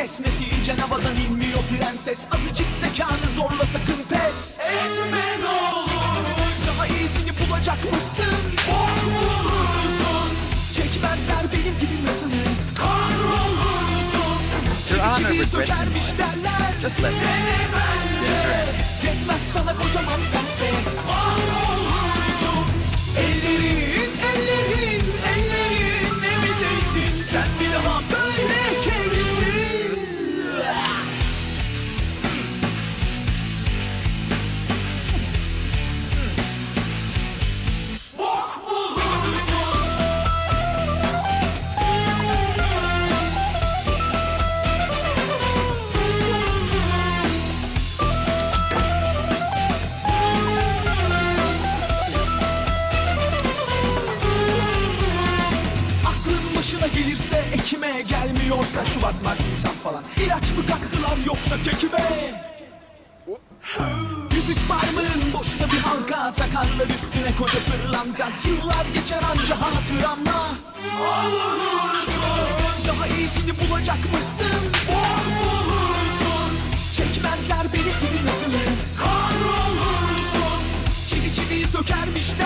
vites Neticen havadan inmiyor prenses. Azıcık zekanı zorla sakın pes. Etme ne olur. Daha iyisini bulacakmışsın Bok bulursun Çekmezler benim gibi nazını Kahrolursun. Regrets sökermiş derler. Just listen. Dene bence Yetmez sana kocaman pense Kahrolursun. Ellerin, ellerin, ellerin. Ne bileysin Sen bir daha gelirse ekime gelmiyorsa Şubat Mart Nisan falan. İlaç mı kattılar yoksa kekime Yüzük parmağın boşsa bir halka Takarlar üstüne koca pırlanta Yıllar geçer anca hatıramla. Olursun Daha iyisini bulacakmışsın. Bok bulursun Çekmezler benim gibi nazını Kahrolursun. Çivi çiviyi sökermiş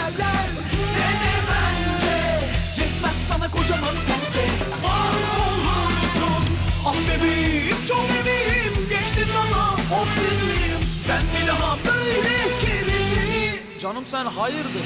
Canım sen hayırdır